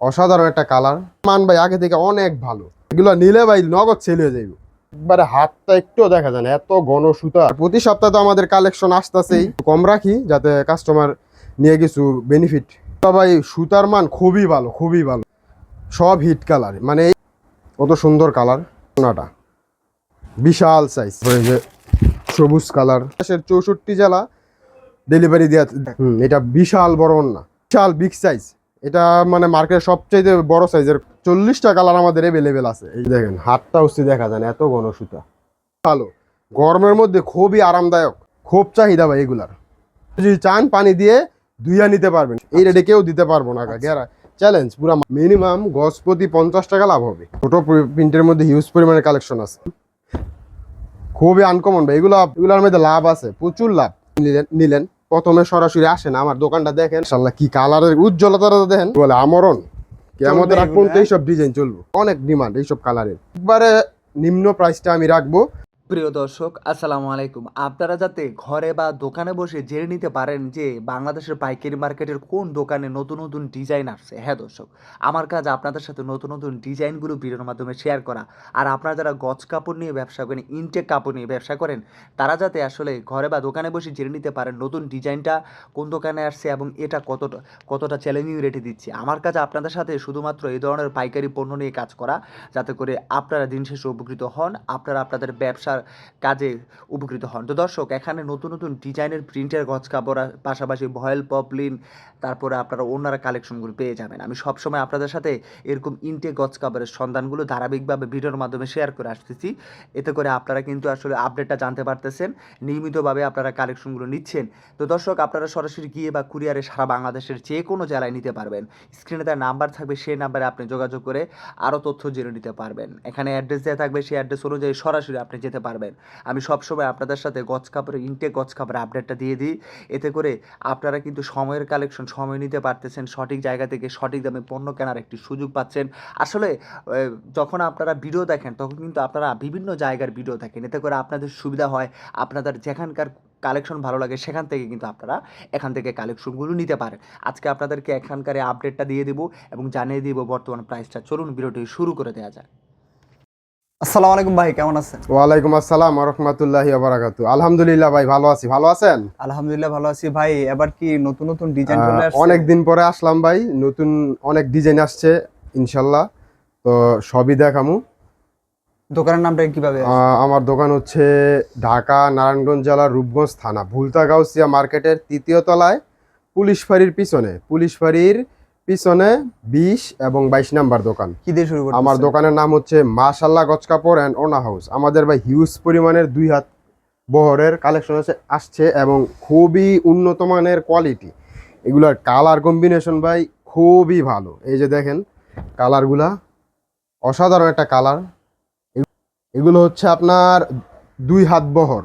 অসাধারণ একটা কালার মান ভাই, আগে থেকে অনেক ভালো। এগুলো নিলে ভাই নগদ সেল হয়ে যাইব। একবারে হাতটা একটুও দেখা যায় না, এত ঘন সুতা। প্রতি সপ্তাহে তো আমাদের কালেকশন আসতেছেই। কম রাখি, যাতে কাস্টমার নিয়ে কিছু বেনিফিট ভাই, সুতার মান খুবই ভালো খুবই ভালো। সব হিট কালার মানে কত সুন্দর কালার সোনাটা। বিশাল সাইজ যে সবুজ কালার চৌষট্টি জেলা ডেলিভারি দেওয়া এটা বিশাল বড় না বিশাল বিগ সাইজ এটা মানে মার্কেটের সবচেয়ে বড় সাইজের চল্লিশটা কালার আমাদের অ্যাভেলেবেল আছে। এই দেখেন হাতটা উস্তি দেখা যায় না এত ঘন সুতা। ভালো। গরমের মধ্যে খুবই আরামদায়ক খুব চাহিদা ভাই এগুলার। যদি চান পানি দিয়ে ধুইয়া নিতে পারবেন। এই রেটে কেউ দিতে পারব না গেরা। চ্যালেঞ্জ পুরো মিনিমাম গজ প্রতি পঞ্চাশ টাকা লাভ হবে। ছোটো প্রিন্টের মধ্যে হিউজ পরিমাণে কালেকশন আছে। খুবই আনকমন ভাই এগুলো এগুলোর মধ্যে লাভ আছে প্রচুর লাভ। নিলেন নিলেন। প্রথমে সরাসরি আসেন আমার দোকানটা দেখেন। ইনশাল্লাহ কি কালারের উজ্জ্বলতা দেখেন। বলে আমরণ কি আমাদের রাখব এইসব ডিজাইন চলবো। অনেক ডিমান্ড এইসব কালারের একবারে নিম্ন প্রাইসটা আমি রাখব। প্রিয় দর্শক, আসসালামু আলাইকুম। আপনারা যাতে ঘরে বা দোকানে বসে জেনে নিতে পারেন যে বাংলাদেশের পাইকারি মার্কেটের কোন দোকানে নতুন নতুন ডিজাইন আসছে। হ্যাঁ দর্শক, আমার কাজ আপনাদের সাথে নতুন নতুন ডিজাইনগুলো ভিডিওর মাধ্যমে শেয়ার করা। আর আপনারা যারা গজ কাপড় নিয়ে ব্যবসা করেন ইনটেক কাপড় নিয়ে ব্যবসা করেন, তারা যাতে আসলে ঘরে বা দোকানে বসে জেনে নিতে পারেন নতুন ডিজাইনটা কোন দোকানে আসছে এবং এটা কতটা কতটা চ্যালেঞ্জিং রেটে দিচ্ছে। আমার কাজ আপনাদের সাথে শুধুমাত্র এই ধরনের পাইকারি পণ্য নিয়ে কাজ করা, যাতে করে আপনারা দিন শেষে উপকৃত হন, আপনারা আপনাদের ব্যবসার কাজে উপকৃত হন। তো দর্শক, এখানে নতুন নতুন ডিজাইনের প্রিন্টের গজ কাপড়, পাশাপাশি ভয়েল, পপলিন, তারপরে আপনারা অন্যান্য কালেকশনগুলো পেয়ে যাবেন। আমি সবসময় আপনাদের সাথে এরকম ইনটে গজ কাপড়ের সন্ধানগুলো ধারাবাহিকভাবে ভিডিওর মাধ্যমে শেয়ার করে আসতেছি। এতে করে আপনারা কিন্তু আসলে আপডেটটা জানতে পারতেছেন, নিয়মিতভাবে আপনারা কালেকশনগুলো নিচ্ছেন। তো দর্শক, আপনারা সরাসরি গিয়ে বা কুরিয়ারে সারা বাংলাদেশের যে কোনো জেলায় নিতে পারবেন। স্ক্রিনে তার নাম্বার থাকবে, সেই নাম্বারে আপনি যোগাযোগ করে আরও তথ্য জেনে নিতে পারবেন। এখানে অ্যাড্রেস দেওয়া থাকবে, সেই অ্যাড্রেস অনুযায়ী সরাসরি আপনি যেতে পারবেন। আমি সবসময় আপনাদের সাথে গজ কাপড়ের ইনটেক গজ কাপড়ের আপডেটটা দিয়ে দিই। এতে করে আপনারা কিন্তু সময়ের কালেকশন সময় নিতে পারতেছেন, সঠিক জায়গা থেকে সঠিক দামে পণ্য কেনার একটি সুযোগ পাচ্ছেন। আসলে যখন আপনারা ভিডিও দেখেন, তখন কিন্তু আপনারা বিভিন্ন জায়গার ভিডিও দেখেন। এতে করে আপনাদের সুবিধা হয়, আপনাদের যেখানকার কালেকশন ভালো লাগে, সেখান থেকে কিন্তু আপনারা এখান থেকে কালেকশনগুলো নিতে পারেন। আজকে আপনাদেরকে এখানকার আপডেটটা দিয়ে দিব এবং জানিয়ে দিব বর্তমান প্রাইসটা চলুন ভিডিওটি শুরু করে দেওয়া যায় আসসালামু আলাইকুম ভাই কেমন আছেন? ওয়ালাইকুম আসসালাম রহমতুল্লাহি বারাকাতু। আলহামদুলিল্লাহ ভাই ভালো আছি। ভালো আছেন? আলহামদুলিল্লাহ ভালো আছি ভাই। এবার কি নতুন নতুন ডিজাইন চলে আসছে? অনেক দিন পরে আসলাম ভাই। নতুন অনেক ডিজাইন আসছে ইনশাল্লাহ। তো সবই দেখামু। দোকানের নামটা কীভাবে আমার দোকান হচ্ছে ঢাকা নারায়ণগঞ্জ জেলার রূপগঞ্জ থানা ভুলতা গাউসিয়া মার্কেটের তৃতীয় তলায় পুলিশ ফাঁড়ির পিছনে। পুলিশ ফাঁড়ির পিছনে বিশ এবং বাইশ নাম্বার দোকান। কি দিয়ে শুরু আমার দোকানের নাম হচ্ছে মাশাল্লাহ গজ কাপড় অ্যান্ড ওনা হাউস। আমাদের ভাই হিউজ পরিমাণের দুই হাত বহরের কালেকশন আছে আসছে এবং খুবই উন্নত মানের কোয়ালিটি। এগুলার কালার কম্বিনেশন ভাই খুবই ভালো। এই যে দেখেন কালারগুলা অসাধারণ একটা কালার। এগুলো হচ্ছে আপনার দুই হাত বহর।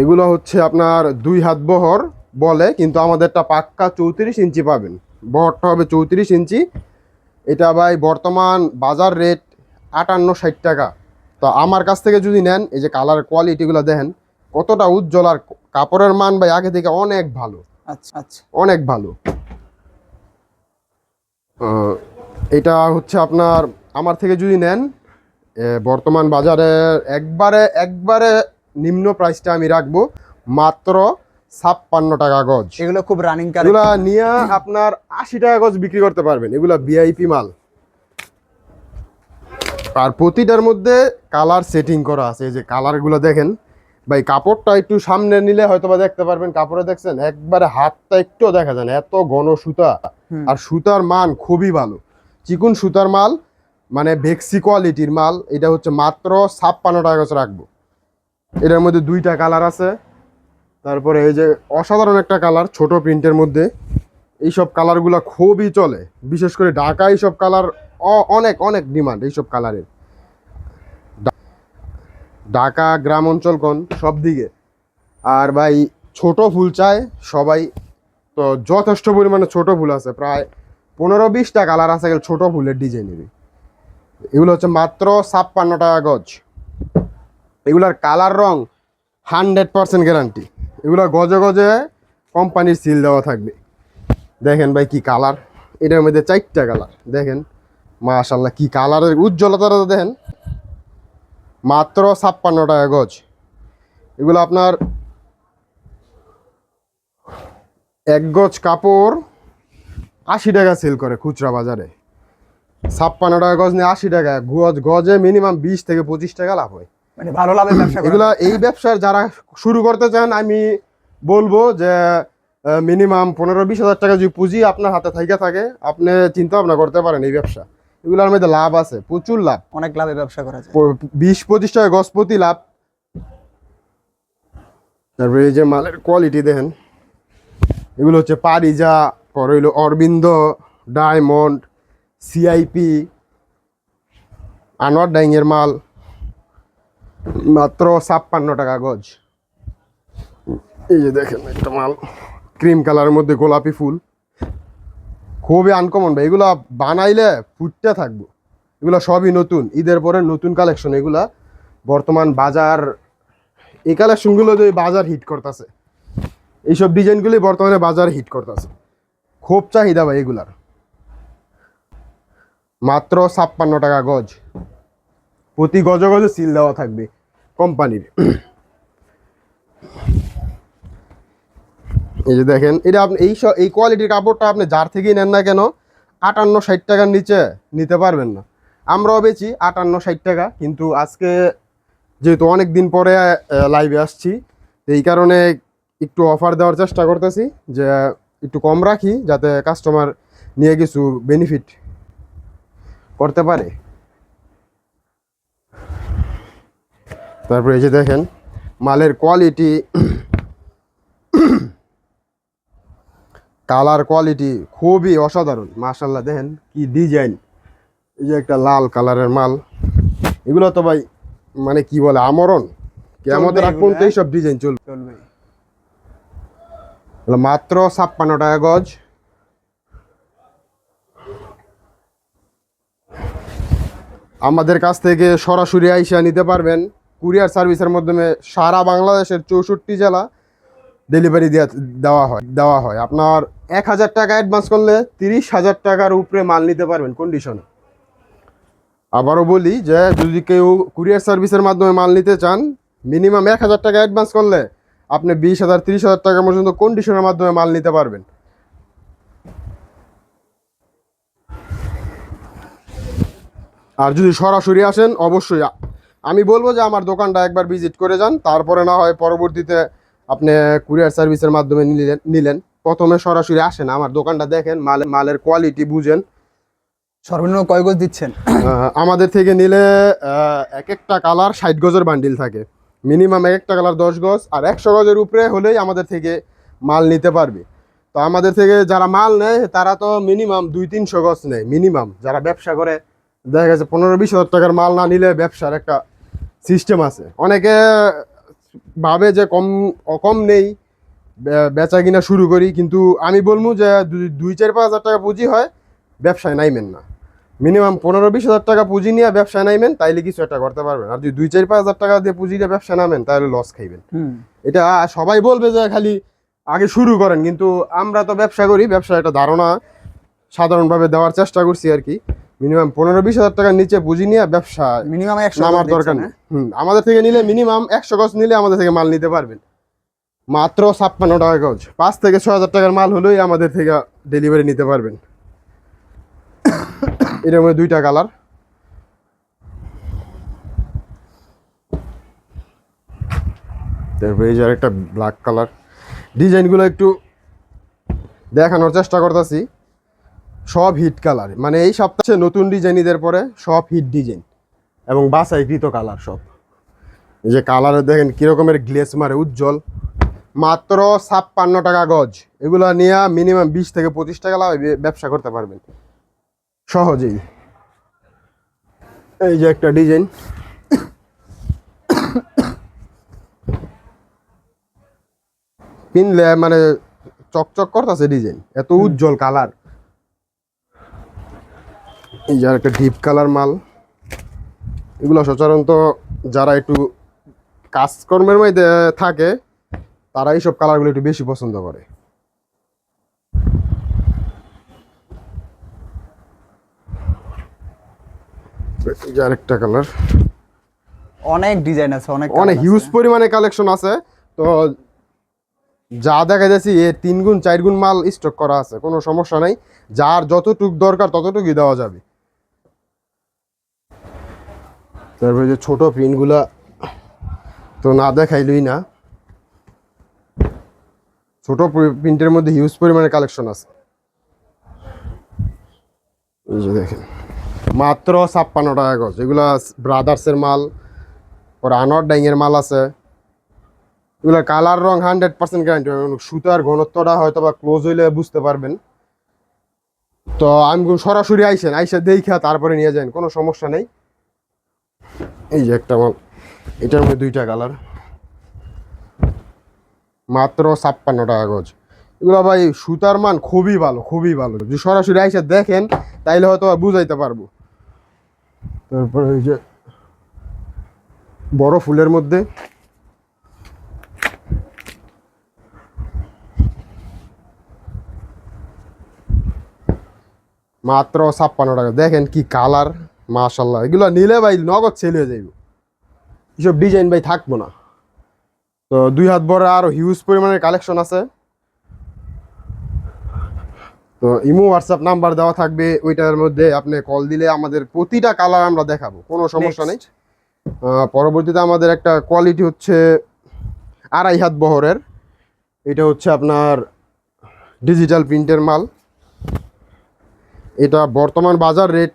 এগুলো হচ্ছে আপনার দুই হাত বহর। বলে কিন্তু আমাদেরটা পাক্কা চৌত্রিশ ইঞ্চি পাবেন। বহরটা হবে চৌত্রিশ ইঞ্চি। এটা ভাই বর্তমান বাজার রেট আটান্ন ষাট টাকা। তো আমার কাছ থেকে যদি নেন এই যে কালার কোয়ালিটিগুলো দেখেন কতটা উজ্জ্বল আর কাপড়ের মান ভাই আগে থেকে অনেক ভালো। আচ্ছা আচ্ছা। অনেক ভালো। এটা হচ্ছে আপনার আমার থেকে যদি নেন বর্তমান বাজারে একবারে একবারে নিম্ন প্রাইসটা আমি রাখব। মাত্র ছাপ্পান্ন টাকা গজ। এগুলো খুব রানিং এগুলা নিয়ে আপনার আশি টাকা গজ বিক্রি করতে পারবেন। এগুলা ভিআইপি মাল। আর প্রতিটার মধ্যে কালার সেটিং করা আছে। এই যে কালারগুলো দেখেন। ভাই কাপড়টা একটু সামনে নিলে হয়তো বা দেখতে পারবেন। কাপড়ে দেখছেন একবারে হাতটা একটু দেখা যায় না। এত ঘন সুতা। আর সুতার মান খুবই ভালো। চিকুন সুতার মাল মানে ভেক্সি কোয়ালিটির মাল এটা হচ্ছে মাত্র ছাপ্পান্ন টাকা গজ রাখব। এটার মধ্যে দুইটা কালার আছে। তারপরে এই যে অসাধারণ একটা কালার ছোট প্রিন্টের মধ্যে। এইসব কালারগুলো খুবই চলে। বিশেষ করে ঢাকা এইসব কালার অনেক অনেক ডিমান্ড এইসব কালারের। ঢাকা গ্রাম অঞ্চল কোন? সব দিকে। আর ভাই, ছোট ফুল চায় সবাই। তো যথেষ্ট পরিমাণে ছোট ফুল আছে। প্রায় পনেরো বিশটা কালার আছে ছোট ফুলের ডিজাইনেরই এগুলো হচ্ছে মাত্র ছাপ্পান্ন টাকা গজ। এগুলার কালার রং হান্ড্রেড পার্সেন্ট গ্যারান্টি। এগুলো গজে গজে কোম্পানির সিল দেওয়া থাকবে। দেখেন ভাই কি কালার এটার মধ্যে চারটা কালার দেখেন মাশাল্লাহ কি কালারের উজ্জ্বলতাটা দেখেন। মাত্র ছাপ্পান্ন টাকা গজ। এগুলো আপনার এক গজ কাপড় আশি টাকা সেল করে খুচরা বাজারে। ছাপ্পান্ন টাকা গজ নিয়ে আশি টাকা। গজ, গজে মিনিমাম বিশ থেকে পঁচিশ টাকা লাভ হয়। মানে ভালো লাভের ব্যবসা এগুলা এই ব্যবসার যারা শুরু করতে চান আমি বলব যে মিনিমাম পনেরো বিশ হাজার টাকা যদি পুঁজি আপনার হাতে থাকে থাকে আপনি চিন্তা ভাবনা করতে পারেন এই ব্যবসা। এগুলোর মধ্যে লাভ আছে প্রচুর লাভ। অনেক লাভে ব্যবসা করা যায়। বিশ পঁচিশ টাকা গজ প্রতি লাভ। তারপরে এই যে মালের কোয়ালিটি দেখেন এগুলো হচ্ছে পারিজা পরে হইল অরবিন্দ ডায়মন্ড সিআইপি আনোয়ার ডাইংয়ের মাল। মাত্র ছাপ্পান্ন টাকা গজ। এই যে দেখেন একটা মাল ক্রিম কালারের মধ্যে গোলাপি ফুল। খুবই আনকমন ভাই, এগুলা বানাইলে ফুটতে থাকব। এগুলো সবই নতুন, ঈদের পরে নতুন কালেকশন এগুলা বর্তমান বাজার, এই কালেকশনগুলো যে বাজার হিট করতেছে, এইসব ডিজাইনগুলি বর্তমানে বাজার হিট করতেছে। খুব চাহিদা ভাই এগুলার। মাত্র ছাপ্পান্ন টাকা গজ। প্রতি গজে গজে সিল দেওয়া থাকবে কোম্পানির এই যে দেখেন, এটা আপনি এই এই কোয়ালিটির কাপড়টা আপনি যার থেকেই নেন না কেন, আটান্ন ষাট টাকার নিচে নিতে পারবেন না। আমরাও বেচি আটান্ন ষাট টাকা, কিন্তু আজকে যেহেতু অনেক দিন পরে লাইভে আসছি এই কারণে একটু অফার দেওয়ার চেষ্টা করতেছি যে, একটু কম রাখি, যাতে কাস্টমার নিয়ে কিছু বেনিফিট করতে পারে। তারপরে এই যে দেখেন মালের কোয়ালিটি কালার কোয়ালিটি খুবই অসাধারণ। মাশাল্লাহ দেখেন কি ডিজাইন এই যে একটা লাল কালারের মাল। এগুলো তো ভাই মানে কি বলে আমরণ। কেমন এগুলো, পর্যন্ত? এইসব ডিজাইন চলবে। চলবে। মাত্র ছাপ্পান্ন টাকা গজ। আমাদের কাছ থেকে সরাসরি আইসা নিতে পারবেন। কুরিয়ার সার্ভিসের মাধ্যমে সারা বাংলাদেশের চৌষট্টি জেলা ডেলিভারি দেওয়া দেওয়া হয় দেওয়া হয়। আপনার এক হাজার টাকা অ্যাডভান্স করলে তিরিশ হাজার টাকার উপরে মাল নিতে পারবেন কন্ডিশনে আবারও বলি যে, যদি কেউ কুরিয়ার সার্ভিসের মাধ্যমে মাল নিতে চান মিনিমাম এক হাজার টাকা অ্যাডভান্স করলে আপনি বিশ হাজার, তিরিশ হাজার টাকা পর্যন্ত কন্ডিশনের মাধ্যমে মাল নিতে পারবেন। আর যদি সরাসরি আসেন, অবশ্যই আমি বলব যে আমার দোকানটা একবার ভিজিট করে যান তারপরে না হয় পরবর্তীতে আপনি কুরিয়ার সার্ভিসের মাধ্যমে নিলেন নিলেন। প্রথমে সরাসরি আসেন আমার দোকানটা দেখেন মালের মালের কোয়ালিটি বুঝেন। সর্বনিম্ন কয় গজ দিচ্ছেন? আমাদের থেকে নিলে এক একটা কালার ষাট গজের বান্ডিল থাকে। মিনিমাম এক একটা কালার দশ গজ আর একশো গজের উপরে হলেই আমাদের থেকে মাল নিতে পারবে। তো আমাদের থেকে যারা মাল নেয় তারা তো মিনিমাম দুই তিনশো গজ নেয় মিনিমাম যারা ব্যবসা করে দেখা গেছে পনেরো বিশ হাজার টাকার মাল না নিলে ব্যবসার একটা সিস্টেম আছে। অনেকে ভাবে যে কম কম নেই বেচা কিনা শুরু করি কিন্তু আমি বলব যে দুই- চার পাঁচ হাজার টাকা পুঁজি হয় ব্যবসায় নাইমেন না। মিনিমাম পনেরো বিশ হাজার টাকা পুঁজি নিয়ে ব্যবসায় নাইবেন তাইলে কিছু একটা করতে পারবেন। আর যদি দুই চার পাঁচ হাজার টাকা দিয়ে পুঁজি দিয়ে ব্যবসা নামেন তাহলে লস খাইবেন। এটা সবাই বলবে যে খালি আগে শুরু করেন কিন্তু আমরা তো ব্যবসা করি ব্যবসা একটা ধারণা সাধারণভাবে দেওয়ার চেষ্টা করছি আর কি। মিনিমাম পনেরো বিশ হাজার টাকার নিচে পুঁজি নিয়ে ব্যবসা মিনিমাম একশো নামার দরকার নেই। হুম আমাদের থেকে নিলে মিনিমাম একশো গজ নিলে আমাদের থেকে মাল নিতে পারবেন। মাত্র ছাপ্পান্ন টাকা গজ। পাঁচ থেকে ছ হাজার টাকার মাল হলেই আমাদের থেকে ডেলিভারি নিতে পারবেন। মধ্যে দুইটা কালার তারপরে এই যে একটা ব্ল্যাক কালার ডিজাইনগুলো একটু দেখানোর চেষ্টা করতেছি। সব হিট কালার মানে এই সপ্তাহে নতুন ডিজাইন ঈদের পরে সব হিট ডিজাইন এবং বাছাইকৃত কালার সব। এই যে কালারে দেখেন কিরকমের গ্লেস মারে, উজ্জ্বল। মাত্র ছাপ্পান্ন টাকা গজ। এগুলো নিয়ে মিনিমাম বিশ থেকে পঁচিশ টাকা লাভ ব্যবসা করতে পারবেন। সহজেই। এই যে একটা ডিজাইন পিনলে মানে চকচক করতেছে ডিজাইন এত উজ্জ্বল কালার এই যে একটা ডিপ কালার মাল। এগুলো সচরাচর যারা একটু কাজকর্মের মধ্যে থাকে তারা এইসব কালারগুলো একটু বেশি পছন্দ করে। আরেকটা কালার অনেক ডিজাইন আছে অনেক অনেক হিউজ পরিমাণে কালেকশন আছে। তো যা দেখা যাচ্ছে এ তিন গুণ চার গুণ মাল স্টক করা আছে কোনো সমস্যা নাই। যার যতটুক দরকার ততটুকুই দেওয়া যাবে। তারপরে যে ছোট প্রিন্টগুলা তো না দেখাইলই না। ছোট প্রিন্টের মধ্যে হিউজ পরিমাণে কালেকশন আছে। দেখেন, মাত্র ছাপ্পান্ন টাকা গজ। এগুলা ব্রাদার্সের মাল, ওর আনর ডাইংয়ের মাল আছে। এগুলো কালার রং হান্ড্রেড পার্সেন্ট গ্যারান্টি সুতার ঘনত্বটা হয়তো বা ক্লোজ হইলে বুঝতে পারবেন। তো আমি সরাসরি আইসেন, আইসে দেখা তারপরে নিয়ে যান কোনো সমস্যা নেই। এই যে একটা মাল। এটার মধ্যে দুইটা কালার। মাত্র ছাপ্পান্ন টাকা গজ। এগুলো ভাই, সুতার মান খুবই ভালো খুবই ভালো। যদি সরাসরি আইসে দেখেন, তাইলে হয়তো বুঝাইতে পারব। তারপরে ওই যে বড় ফুলের মধ্যে। মাত্র ছাপ্পান্ন টাকা। দেখেন কি কালার। মাশাল্লাহ এগুলো নিলে ভাই নগদ সেল হয়ে যাইব। এসব ডিজাইন ভাই থাকব না। তো দুই হাত বড় আরও হিউজ পরিমাণের কালেকশন আছে। তো ইমো হোয়াটসঅ্যাপ নাম্বার দেওয়া থাকবে। ওইটার মধ্যে আপনি কল দিলে আমাদের প্রতিটা কালার আমরা দেখাবো। কোনো সমস্যা নেই। পরবর্তীতে আমাদের একটা কোয়ালিটি হচ্ছে আড়াই হাত বহরের। এটা হচ্ছে আপনার ডিজিটাল প্রিন্টের মাল। এটা বর্তমান বাজার রেট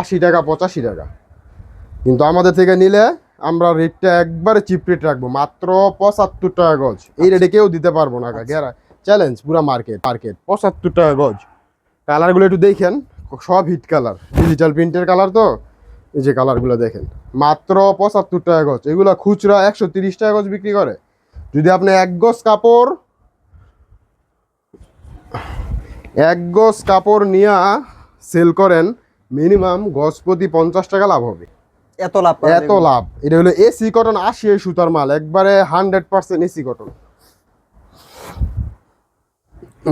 আশি টাকা পঁচাশি টাকা। কিন্তু আমাদের থেকে নিলে আমরা রেটটা একবারে চিপ রেট রাখব মাত্র পঁচাত্তর টাকা গজ। এই রেটে কেউ দিতে পারব না গেরা চ্যালেঞ্জ পুরো মার্কেট মার্কেট পঁচাত্তর টাকা গজ। কালারগুলো একটু দেখেন সব হিট কালার ডিজিটাল প্রিন্টের কালার তো এই যে কালারগুলো দেখেন। মাত্র পঁচাত্তর টাকা গজ। এগুলো খুচরা একশো তিরিশ টাকা গজ বিক্রি করে। যদি আপনি এক গজ কাপড় এক গজ কাপড় নিয়ে সেল করেন মিনিমাম গজ প্রতি পঞ্চাশ টাকা লাভ হবে। এত লাভ এত লাভ। এটা হলো এসি কটন আশি এই সুতার মাল একবারে হান্ড্রেড পার্সেন্ট এসি কটন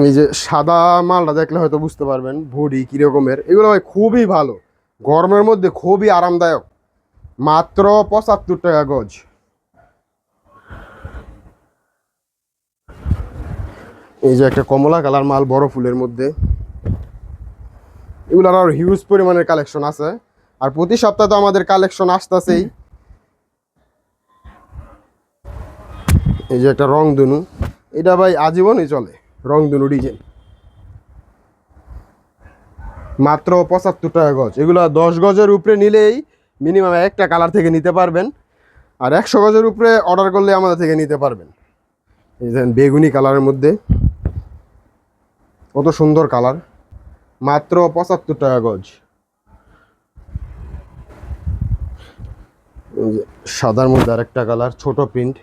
এই যে সাদা মালটা দেখলে হয়তো বুঝতে পারবেন ভরি কিরকমের। এগুলো ভাই খুবই ভালো। গরমের মধ্যে খুবই আরামদায়ক। মাত্র পঁচাত্তর টাকা গজ। এই যে একটা কমলা কালার মাল বড় ফুলের মধ্যে। এগুলোর আর হিউজ পরিমাণের কালেকশন আছে। আর প্রতি সপ্তাহে তো আমাদের কালেকশন আসতেছেই। এই যে একটা রং দুনু এটা ভাই আজীবনই চলে রং দুনু ডিজাইন মাত্র পঁচাত্তর টাকা গজ। এগুলো দশ গজের উপরে নিলেই মিনিমাম একটা কালার থেকে নিতে পারবেন। আর একশো গজের উপরে অর্ডার করলে আমাদের থেকে নিতে পারবেন। এই বেগুনি কালারের মধ্যে। কত সুন্দর কালার মাত্র পঁচাত্তর টাকা গজ। সাদার মধ্যে আরেকটা কালার ছোট প্রিন্ট।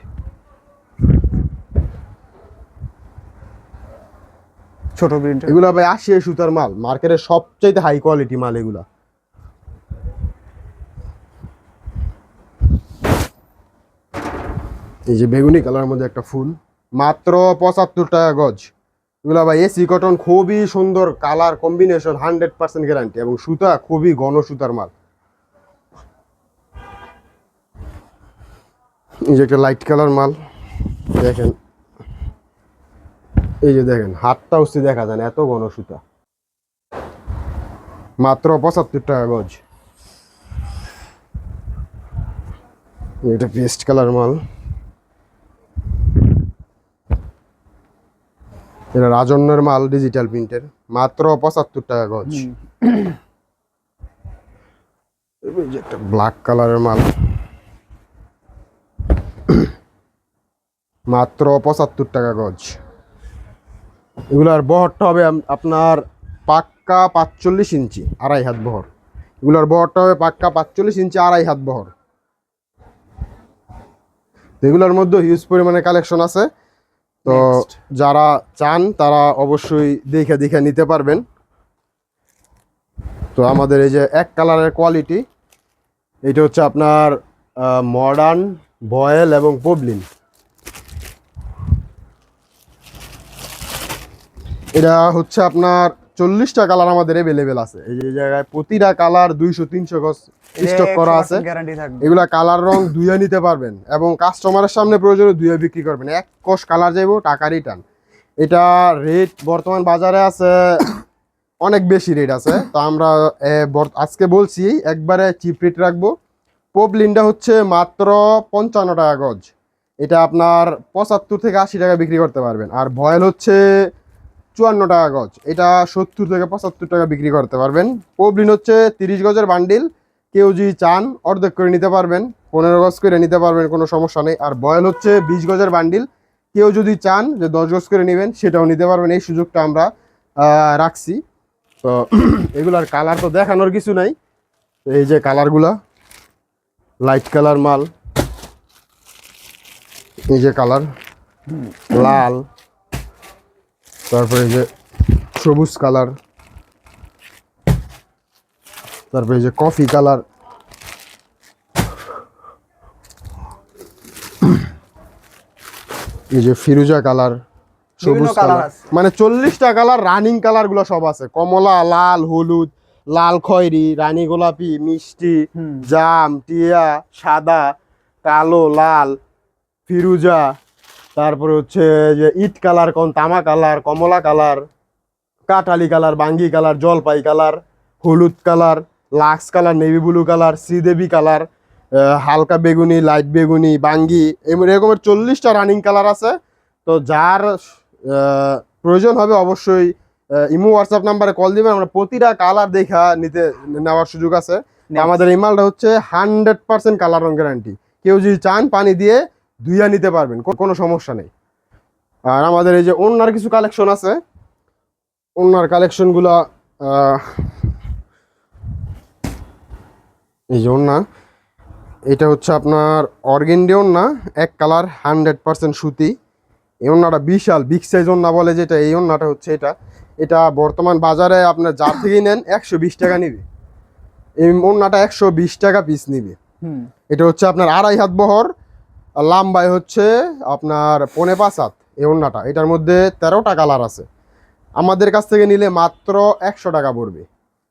ছোট প্রিন্ট। এগুলা ভাই আশি সুতার মাল মার্কেটের সবচাইতে হাই কোয়ালিটি মাল এগুলা। এই যে বেগুনি কালার মধ্যে একটা ফুল মাত্র পঁচাত্তর টাকা গজ। এগুলা ভাই এসি কটন খুবই সুন্দর colour combination hundred percent guarantee এবং সুতা খুবই ঘন সুতার মাল। এই যে একটা লাইট কালার মাল, দেখেন। এই যে দেখেন হাতটা হচ্ছে দেখা যায় এত ঘন সুতা। মাত্র পঁচাত্তর টাকা গজ। এটা পেস্ট কালার মাল। এটা রাজন্যের মাল ডিজিটাল প্রিন্টের মাত্র পঁচাত্তর টাকা গজ। একটা ব্ল্যাক কালারের মাল। মাত্র পঁচাত্তর টাকা গজ। এগুলার বহরটা হবে আপনার পাক্কা পাঁচচল্লিশ ইঞ্চি আড়াই হাত বহর। এগুলোর বহরটা হবে পাক্কা পাঁচচল্লিশ ইঞ্চি আড়াই হাত বহর। এগুলোর মধ্যে হিউজ পরিমাণে কালেকশন আছে। তো যারা চান তারা অবশ্যই দেখে দেখে নিতে পারবেন। তো আমাদের এই যে এক কালারের কোয়ালিটি এটা হচ্ছে আপনার মডার্ন বয়েল এবং পবলিন এটা হচ্ছে আপনার চল্লিশটা কালার আমাদের এভেলেবেল আছে। এই জায়গায় প্রতিটা কালার দুইশো তিনশো গজ স্টক করা আছে। এগুলা কালার রং দুইয়া নিতে পারবেন এবং কাস্টমারের সামনে প্রয়োজনে দুইয়া বিক্রি করবেন। এক কোষ কালার যাইব টাকা রিটার্ন এটা রেট বর্তমান বাজারে আছে অনেক বেশি রেট আছে। তো আমরা আজকে বলছি একবারে চিপ রেট রাখব। পবলিনটা হচ্ছে মাত্র পঞ্চান্ন টাকা গজ। এটা আপনার পঁচাত্তর থেকে আশি টাকা বিক্রি করতে পারবেন। আর ভয়েল হচ্ছে চুয়ান্ন টাকা গজ। এটা সত্তর থেকে পঁচাত্তর টাকা বিক্রি করতে পারবেন। পবলিন হচ্ছে তিরিশ গজের বান্ডিল। কেউ যদি চান, অর্ধেক করে নিতে পারবেন। পনেরো গজ করে নিতে পারবেন, কোনো সমস্যা নেই। আর বয়েল হচ্ছে বিশ গজের বান্ডিল। কেউ যদি চান যে দশ গজ করে নেবেন, সেটাও নিতে পারবেন। এই সুযোগটা আমরা রাখছি। তো এগুলার কালার তো দেখানোর কিছু নাই। এই যে কালারগুলা, লাইট কালার মাল। এই যে কালার, লাল। তারপরে যে সবুজ কালার তারপরে যে কফি কালার। এই যে ফিরুজা কালার সবুজ কালার মানে চল্লিশটা কালার রানিং কালারগুলো সব আছে। কমলা লাল হলুদ লাল খয়েরি রানী গোলাপি মিষ্টি জাম টিয়া সাদা কালো লাল ফিরুজা। তারপরে হচ্ছে যে ইট কালার কোন তামা কালার কমলা কালার কাটালি কালার বাঙ্গি কালার জলপাই কালার হলুদ colour Lux colour navy blue colour Sridevi colour হালকা বেগুনি লাইট বেগুনি বাঙ্গি এরকমের চল্লিশটা রানিং কালার আছে। তো যার প্রয়োজন হবে অবশ্যই ইমো হোয়াটসঅ্যাপ নাম্বারে কল দিবেন আমরা প্রতিটা কালার দেখা নিতে নেওয়ার সুযোগ আছে। আমাদের এই মালটা হচ্ছে হান্ড্রেড পার্সেন্ট কালার রং গ্যারান্টি কেউ যদি চান পানি দিয়ে ধুইয়া নিতে পারবেন কোনো সমস্যা নেই। আর আমাদের এই যে অন্যার কিছু কালেকশন আছে অন্যার কালেকশনগুলো এই যে ওন্না এটা হচ্ছে আপনার অর্গেন্ডি ওন্না এক কালার হান্ড্রেড পার্সেন্ট সুতি। এই ওন্নাটা বিশাল বিগ সাইজ ওন্না বলে যেটা এই ওন্নাটা হচ্ছে এটা। এটা বর্তমান বাজারে আপনার যার থেকেই নেন একশো বিশ টাকা নিবে। এই ওন্নাটা একশো বিশ টাকা পিস নিবে। হুম। এটা হচ্ছে আপনার আড়াই হাত বহর আর লাম্বায় হচ্ছে আপনার পনে পাঁচ হাত এই ওন্নাটা এটার মধ্যে তেরোটা কালার আছে। আমাদের কাছ থেকে নিলে মাত্র একশো টাকা পড়বে।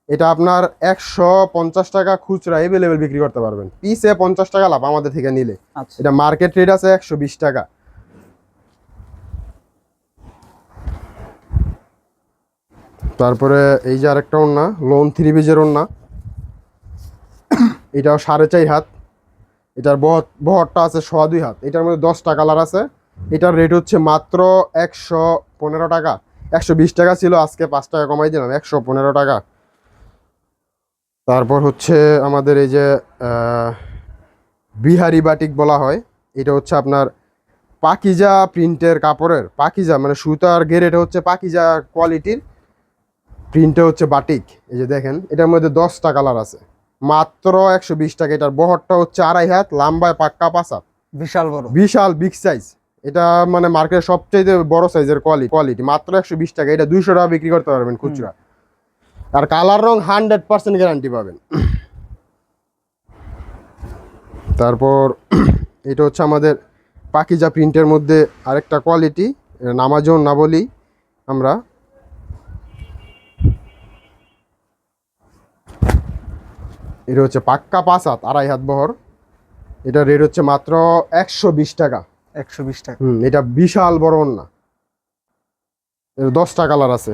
এটা আপনার একশো পঞ্চাশ টাকা খুচরা এভেলেবেল বিক্রি করতে পারবেন। পিসে পঞ্চাশ টাকা লাভ আমাদের থেকে নিলে। আচ্ছা। এটা মার্কেট রেট আছে একশো বিশ টাকা। তারপরে এই যে আরেকটা ওন্না লোন থ্রি বিজের ওন্না এটাও সাড়ে চার হাত। এটার বহর বহরটা আছে সোয়া দুই হাত। এটার মধ্যে দশটা কালার আছে। এটার রেট হচ্ছে মাত্র একশো পনেরো টাকা। একশো বিশ টাকা ছিল, আজকে পাঁচ টাকা কমাই দিলাম, একশো পনেরো টাকা। তারপর হচ্ছে আমাদের এই যে বিহারি বাটিক বলা হয়, এটা হচ্ছে আপনার পাকিজা প্রিন্টের কাপড়ের, পাকিজা মানে সুতার গেরেটা হচ্ছে পাকিজা কোয়ালিটির প্রিন্টে হচ্ছে বাটিক, এই যে দেখেন, এটার মধ্যে দশটা কালার আছে। মাত্র একশো বিশ টাকা। এটার বহরটা হচ্ছে আড়াই হাত লাম্বায় পাক্কা হাত বিশাল বড়। বিশাল বিগ সাইজ এটা মানে মার্কেটের সবচেয়ে বড় সাইজের কোয়ালিটি কোয়ালিটি মাত্র একশো বিশ টাকা। এটা দুইশো টাকা বিক্রি করতে পারবেন খুচরা। আর কালার রং হান্ড্রেড পার্সেন্ট গ্যারান্টি পাবেন। তারপর এটা হচ্ছে আমাদের পাকিজা প্রিন্টের মধ্যে আরেকটা কোয়ালিটি নামাজন না বলি আমরা। এটা হচ্ছে পাক্কা পাঁচ হাত আড়াই হাত বহর। এটা রেট হচ্ছে মাত্র একশো বিশ টাকা। একশো বিশ টাকা। হুম এটা বিশাল বড় না এর দশটা কালার আছে।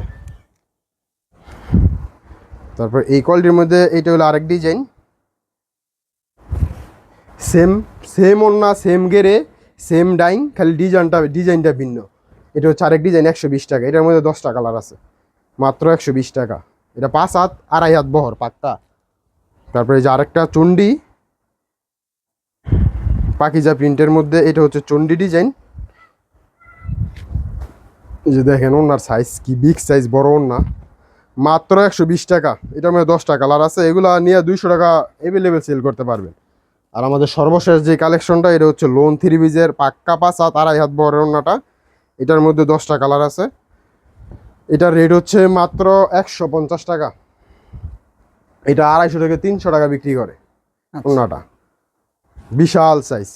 তারপর এই কোয়ালিটির মধ্যে এইটা হলো আরেক ডিজাইন সেম সেম ওন্না সেম গেরে সেম ডাইং খালি ডিজাইনটা ডিজাইনটা ভিন্ন। এটা হচ্ছে আরেক ডিজাইন একশো বিশ টাকা। এটার মধ্যে দশটা কালার আছে। মাত্র একশো বিশ টাকা। এটা পাঁচ হাত আড়াই হাত বহর পাক্কা। তারপরে এই যে আরেকটা চণ্ডী, পাকিজা প্রিন্টের মধ্যে, এটা হচ্ছে চণ্ডী ডিজাইন। এই যে দেখেন ওনার সাইজ কি বিগ সাইজ বড় ওনা মাত্র একশো বিশ টাকা, এটার মধ্যে দশটা কালার আছে, এগুলা নিয়ে দুইশো টাকা অ্যাভেলেবেল সেল করতে পারবেন। আর আমাদের সর্বশেষ যে কালেকশনটা এটা হচ্ছে লোন থ্রি বিজের পাক্কা হাত আড়াই হাত বড় ওনাটা এটার মধ্যে দশটা কালার আছে। এটার রেট হচ্ছে মাত্র একশো পঞ্চাশ টাকা। এটা আড়াইশো থেকে তিনশো টাকা বিক্রি করে আচ্ছা। ওনাটা। বিশাল সাইজ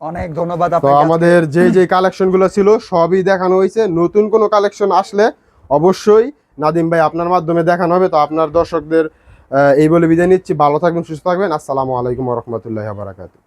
অনেক ধন্যবাদ তো আমাদের যে যে কালেকশনগুলো ছিল সবই দেখানো হয়েছে। নতুন কোনো কালেকশন আসলে অবশ্যই নাদিম ভাই আপনার মাধ্যমে দেখানো হবে। তো আপনার দর্শকদের এই বলে বিদায় নিচ্ছি। ভালো থাকবেন সুস্থ থাকবেন। আসসালামু আলাইকুম রহমতুল্লাহ বারাকাতু